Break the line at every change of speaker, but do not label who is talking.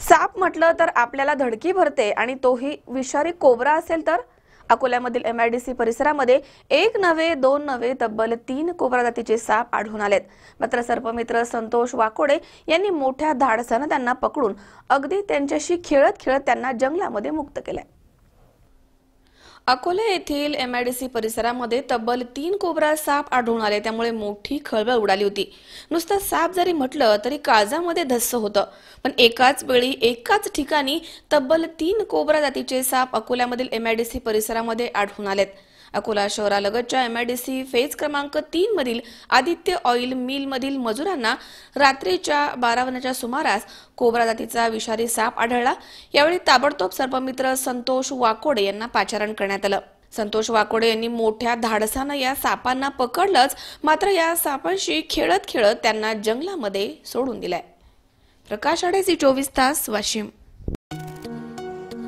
साप म्हटलं तर आपल्याला धडकी भरते आणि तोही विषारी कोबरा असेल तर? अकोल्यामधील एमआयडीसी परिसरामध्ये एक नव्हे दोन नव्हे तब्बल तीन कोबरा जातीचे साप आढळून आलेत. मात्र सर्पमित्र संतोष वाकोडे यांनी मोठ्या धाडसानं त्यांना पकडून अगदी त्यांच्याशी खेळत खेळत त्यांना जंगलामध्ये मुक्त केलंय. अकोले येथील एमआयडीसी परिसरामध्ये तब्बल तीन कोबरा साप आढळून आले. त्यामुळे मोठी खळबळ उडाली होती. नुसतं साप जरी म्हटलं तरी काळजामध्ये धस्स होतं. पण एकाच वेळी एकाच ठिकाणी तब्बल तीन कोबरा जातीचे साप अकोल्यामधील एमआयडीसी परिसरामध्ये आढळून आलेत. अकोला शहरालगतच्या एमआयडीसी फेज क्रमांक तीन मधील आदित्य ऑइल मिल मधील मजुरांना रात्रीच्या बारा वाजण्याच्या सुमारास कोबरा जातीचा विषारी साप आढळला. यावेळी ताबडतोब सर्पमित्र संतोष वाकोडे यांना पाचारण करण्यात आलं. संतोष वाकोडे यांनी मोठ्या धाडसानं या सापांना पकडलंच मात्र या सापांशी खेळत खेळत त्यांना जंगलामध्ये सोडून दिलंय. प्रकाश आडेसी चोवीस तास वाशिम.